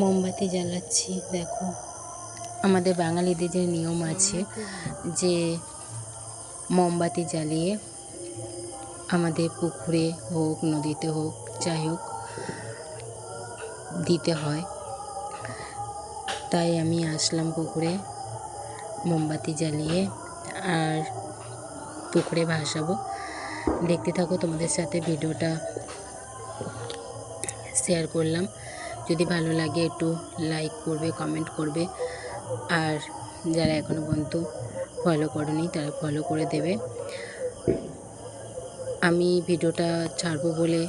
মোমবাতি জ্বালাচ্ছি, দেখো। আমাদের বাঙালিদের যে নিয়ম আছে যে মোমবাতি জ্বালিয়ে আমাদের পুকুরে হোক, নদীতে হোক, যাই হোক, দিতে হয়। তাই আমি আসলাম পুকুরে মোমবাতি জ্বালিয়ে আর পুকুরে ভাসাবো। দেখতে থাকো তোমাদের সাথে ভিডিওটা শেয়ার করলাম। যদি ভালো লাগে একটু লাইক করবে কমেন্ট করবে। আর যারা এখনও পর্যন্ত ফলো করেনি, তারা ফলো করে দেবে। আমি ভিডিওটা ছাড়বো বলে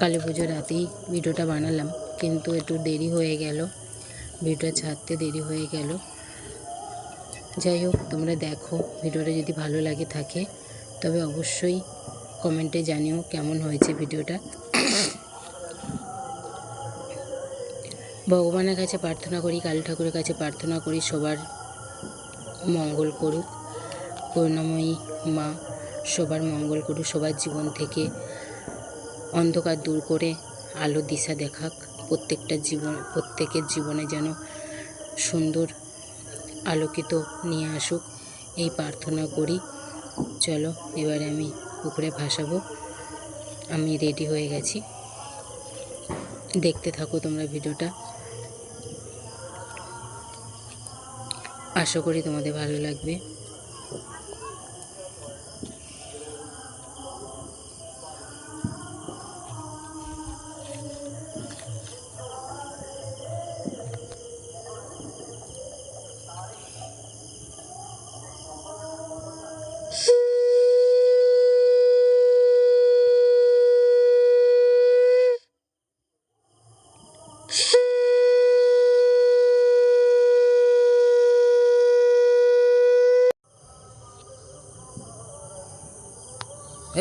কালী পুজোর রাতেই ভিডিওটা বানালাম, কিন্তু একটু দেরি হয়ে গেল। ভিডিওটা ছাড়তে দেরি হয়ে গেল। যাই হোক, তোমরা দেখো, ভিডিওটা যদি ভালো লাগে থাকে, তবে অবশ্যই কমেন্টে জানিও কেমন হয়েছে ভিডিওটা। ভগবানের কাছে প্রার্থনা করি, কালী ঠাকুরের কাছে প্রার্থনা করি, সবার মঙ্গল করুক করুণাময়ী মা, সবার মঙ্গল করুক, সবার জীবন থেকে অন্ধকার দূর করে আলো দিশা দেখাক, প্রত্যেকটা জীবন, প্রত্যেকের জীবনে যেন সুন্দর আলোকিত নিয়ে আসুক, এই প্রার্থনা করি। চলো, এবারে আমি পুকুরে ভাসাবো, আমি রেডি হয়ে গেছি। দেখতে থাকো তোমরা ভিডিওটা আশা করি তোমাদের ভালো লাগবে।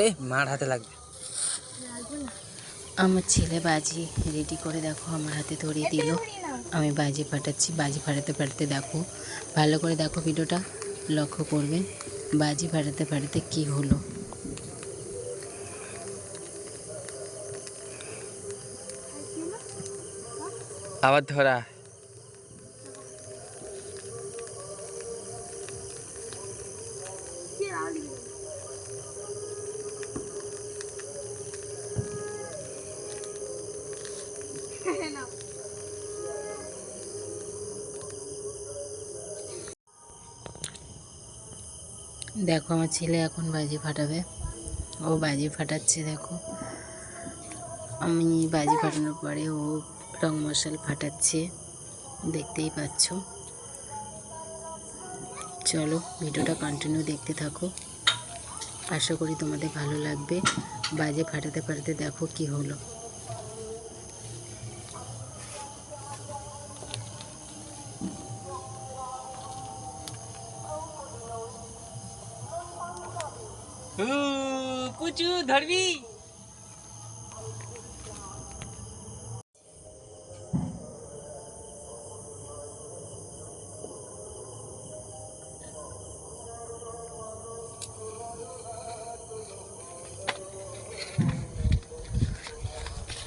এই মার হাতে লাগবে। আমার ছেলে বাজি রেডি করে দেখো আমার হাতে ধরিয়ে দিল। আমি বাজি ফাটাচ্ছি বাজি ফাটাতে ফাটাতে দেখো। ভালো করে দেখো ভিডিওটা লক্ষ্য করবে। বাজি ফাটাতে ফাটাতে কি হলো? আবার ধরা। দেখো, আমার ছেলে এখন বাজি ফাটাবে। ও বাজি ফাটাচ্ছে, দেখো। আমি বাজি ফাটানোর পরে ও রং মশাল ফাটাচ্ছে। দেখতেই পাচ্ছ। চলো, ভিডিওটা কন্টিনিউ দেখতে থাকো। আশা করি তোমাদের ভালো লাগবে। বাজে ফাটাতে ফাটাতে দেখো কি হলো। કુચુ ધરવી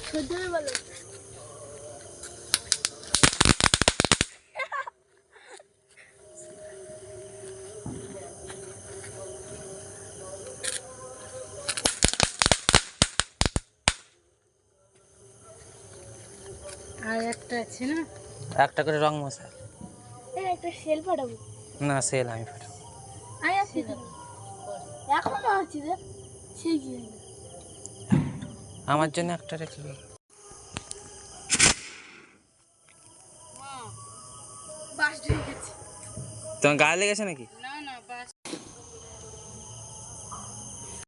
ખજર વાળો আর একটা আছে না? একটা করে রং মশা। একটা সেল পাঠাবো। না সেল আমি ফাটাবো আমি আসছি তো এখন আসছি রে। সেই কি আমার জন্য একটা রেখে দিও। বাস ঢুকে গেছে। তোমার গায়ে লেগেছে নাকি? না